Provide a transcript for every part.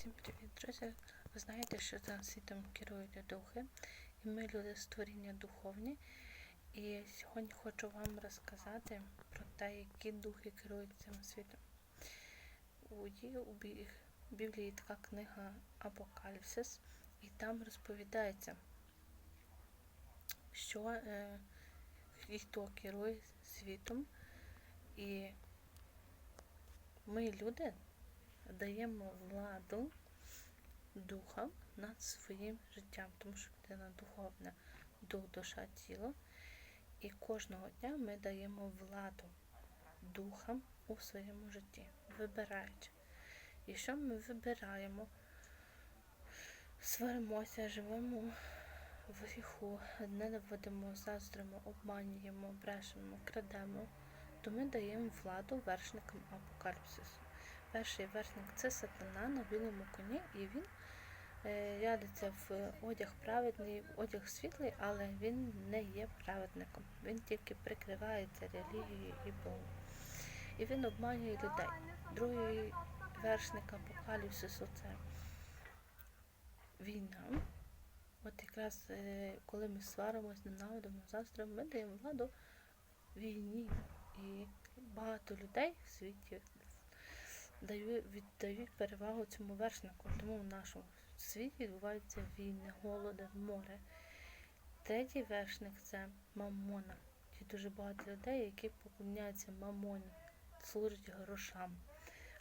Всім привіт, друзі! Ви знаєте, що за світом керують духи, і ми люди створіння духовні. І сьогодні хочу вам розказати про те, які духи керують цим світом. У Біблії така книга Апокаліпсис, і там розповідається, що е, хто керує світом. І ми, люди, даємо владу духам над своїм життям, тому що людина духовна, дух, душа, тіло. І кожного дня ми даємо владу духам у своєму житті, вибираючи. І що ми вибираємо? Сваримося, живемо в гріху, ненавидимо, заздримо, обманюємо, брешемо, крадемо, то ми даємо владу вершникам апокаліпсису. Перший вершник це сатана на білому коні, і він е, рядиться в одяг праведний, в одяг світлий, але він не є праведником. Він тільки прикривається релігією і Богом. І він обманює людей. Другий вершник апокаліпсису це війна. От якраз е, коли ми сваримось, ненавидимо, заздримо, ми даємо владу війні. І багато людей в світі віддають перевагу цьому вершнику. Тому в нашому світі відбуваються війни, голоди, море. Третій вершник це мамона. Є дуже багато людей, які поклоняються мамоні, служать грошам.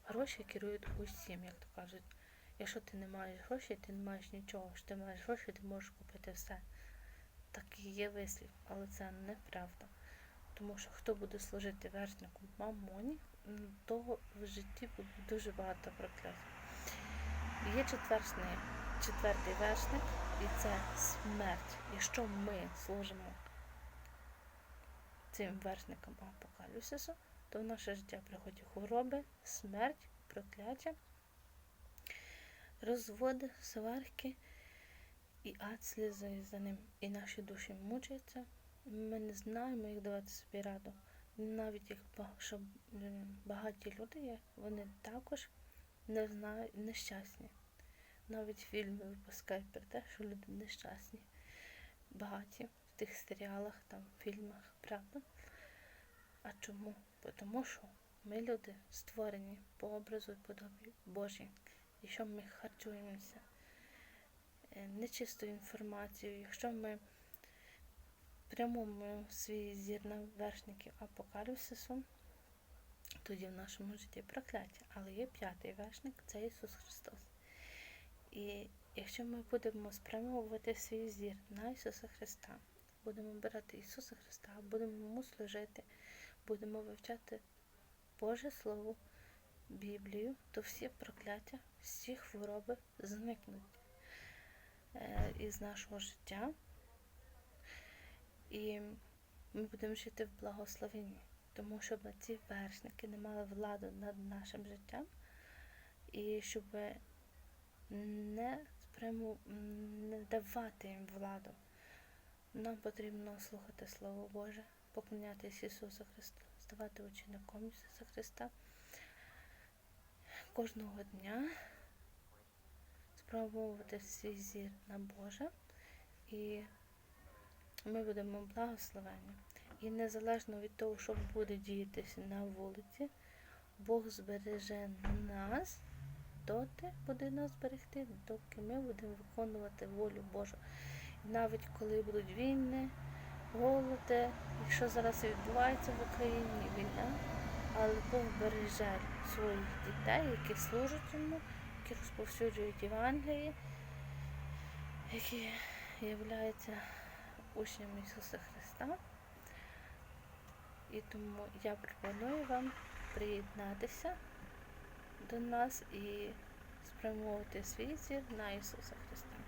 Гроші керують усім, як то кажуть. Якщо ти не маєш грошей, ти не маєш нічого. Якщо ти маєш гроші, ти можеш купити все. Такий є вислів, але це неправда. Тому що хто буде служити вершнику мамоні, того в житті буде дуже багато проклять. Є четвертий, четвертий вершник, і це смерть. Якщо ми служимо цим вершникам апокаліпсису, то в наше життя приходять хвороби, смерть, прокляття, розводи, сварки і ад слізає за ним. І наші душі мучаються. Ми не знаємо, як давати собі раду. Навіть як що е, багаті люди є, вони також не знають нещасні. Навіть фільми випускають про те, що люди нещасні, багаті в тих серіалах, там, фільмах, правда? А чому? Тому що ми люди створені по образу і подобі Божій. І що ми харчуємося е, нечистою інформацією, якщо ми прямуємо свій зір на вершників апокаліпсису, тоді в нашому житті прокляття. Але є п'ятий вершник це Ісус Христос. І якщо ми будемо спрямовувати свій зір на Ісуса Христа, будемо брати Ісуса Христа, будемо йому служити, будемо вивчати Боже Слово, Біблію, то всі прокляття, всі хвороби зникнуть е, із нашого життя. І ми будемо жити в благословенні, тому щоб ці вершники не мали владу над нашим життям, і щоб не, спряму, не давати їм владу. Нам потрібно слухати Слово Боже, поклонятися Ісусу Христу, ставати учеником Ісуса Христа кожного дня, спробувати свій зір на Боже, і ми будемо благословені. І незалежно від того, що буде діятися на вулиці, Бог збереже нас, доти буде нас зберегти, доки ми будемо виконувати волю Божу. Навіть коли будуть війни, голоди, якщо зараз відбувається в Україні війна, але Бог береже своїх дітей, які служать йому, які розповсюджують Євангелії, які являються учнями Ісуса Христа. І тому я пропоную вам приєднатися до нас і спрямовувати свій зір на Ісуса Христа.